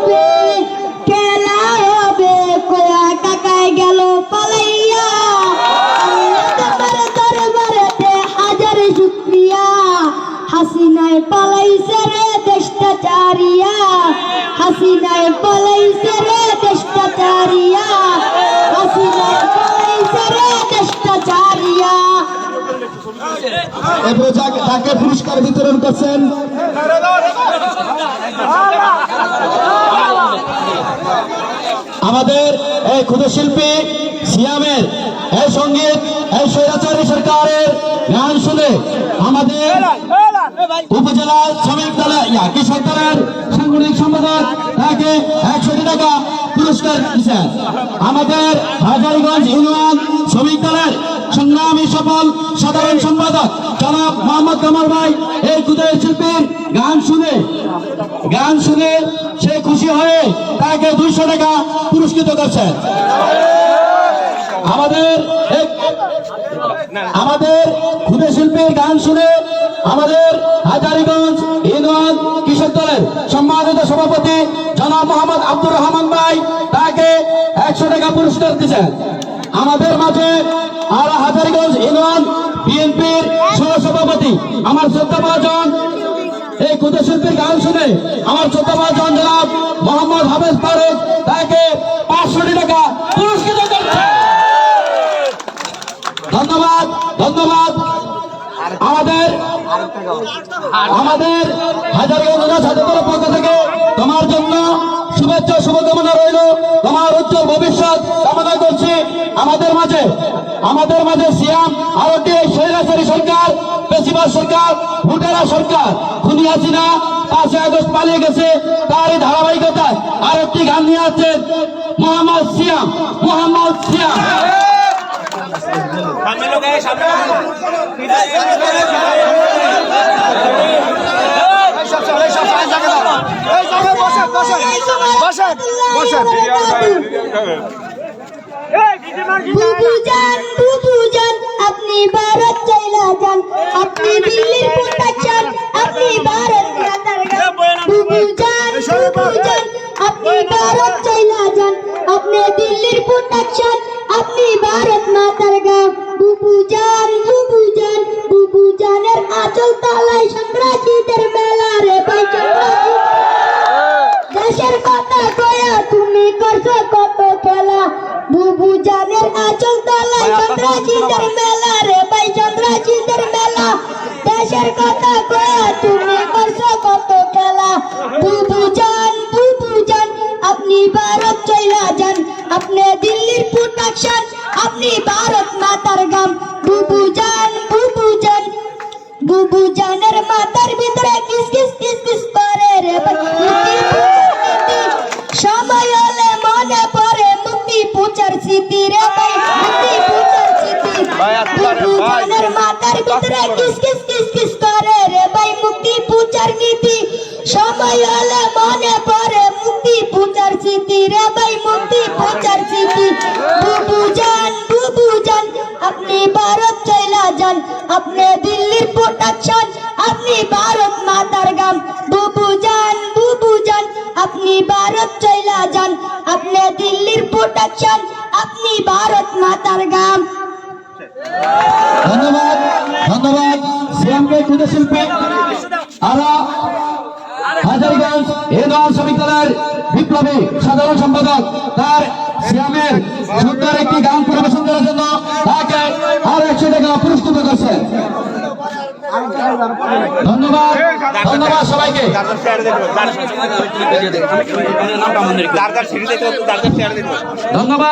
হবে খেলা হবে কোয়া কাকায় গেল পালাইয়া। দরবারেতে হাজার শুকরিয়া। হাসিনায় পালাইছে রে দেশটা চারিয়া। হাসিনায় পালাইছে রে দেশটা চারিয়া। হাসিনায় পালাইছে রে দেশটা চারিয়া। এরপরে তাকে পুরস্কার বিতরণ করছেন। আমাদের এই ক্ষুদ্র শিল্পী সিয়ামের, এই সংগীত, এই স্বৈরাচারী সরকারের গান শুনে আমাদের উপজেলা শ্রমিক দলের কৃষক দলের সাংগঠনিক সম্পাদক তাকে একশো টাকা পুরস্কার দিচ্ছেন আমাদের হাজারগঞ্জ ইউনিয়ন শ্রমিক দলের সংগ্রামী সফল সাধারণ সম্পাদক জনাব মোহাম্মদ কামাল ভাই, এই ক্ষুদ্র শিল্পীর গান শুনে গান শুনে সে খুশি হয়ে তাকে দুইশো টাকা পুরস্কৃত করছেন আমাদের আমাদের ক্ষুদে শিল্পীর গান শুনে আমাদের হাজারিগঞ্জ ইউনিয়ন কৃষক দলের সম্মানিত সভাপতি জনাব মোহাম্মদ আব্দুর রহমান ভাই তাকে একশো টাকা পুরস্কার দিচ্ছেন আমাদের মাঝে আর হাজারিগঞ্জ ইউনিয়ন বিএনপির সহ সভাপতি আমার শ্রদ্ধা এই ক্ষুদে শিল্পীর গান শুনে আমার শ্রদ্ধা মহাজন জনাব মোহাম্মদ হাফেজ ফারুক তাকে পাঁচশো টাকা পুরস্কৃত করছে। ধন্যবাদ ধন্যবাদ। আমাদের আমাদের হাজারগঞ্জ ছাত্রদের পক্ষ থেকে তোমার জন্য শুভেচ্ছা, শুভকামনা রইল। তোমার উজ্জ্বল ভবিষ্যৎ কামনা করছি। আমাদের মাঝে আমাদের মাঝে সিয়াম আরও বেশিরভাগ সরকার ভুটারা সরকার খুনি হাসিনা পাঁচই আগস্ট পালিয়ে গেছে তারই ধারাবাহিকতায় আর একটি গান নিয়ে আছেন মোহাম্মদ সিয়াম মোহাম্মদ সিয়াম সামনে লোক জান আপনি ভারত চাইলা যান আপনি দিল্লির বুবু জানের আচল তলায় চন্দ্রাজিদের মেলা রে ভাই চন্দ্রাজিদের মেলা দেশের কথা কয়া তুমি করছ কত খেলা বুবু জান বুবু জান আপনি ভারত চইলা যান আপনি দিল্লির প্রোটেকশন আপনি ভারত মাতার গাম বুবু জান বুবু জান বুবু জানের মাথার ভিতরে কিস কিস কিস কিস করে রে ভাই স্মৃতি বুবু জানের মাথার ভিতরে কিস কিস কিস কিস করে রে ভাই মুক্তি পূজার নীতি। সময় হলে মনে পড়ে মুক্তি পূজার স্মৃতি রে ভাই মুক্তি পূজার স্মৃতি। বুবু জান বুবু জান আপনি ভারত চইলা যান। আপনি দিল্লির প্রোটেকশন আপনি ভারত মাতার গাম বুবু জান বুবু জান আপনি ভারত চইলা যান। আপনি দিল্লির প্রোটেকশন আপনি ভারত মাতার গাম ধন্যবাদ ধন্যবাদ শ্রীরামকে ক্ষুদ্র শিল্পী আরও হাজারগঞ্জ শ্রমিক দলের বিপ্লবী সাধারণ সম্পাদক তার শ্যামের সুন্দর একটি গান পরিবেশন করার জন্য তাকে আরও একশো টাকা পুরস্কৃত করছে ধন্যবাদ ধন্যবাদ সবাইকে ধন্যবাদ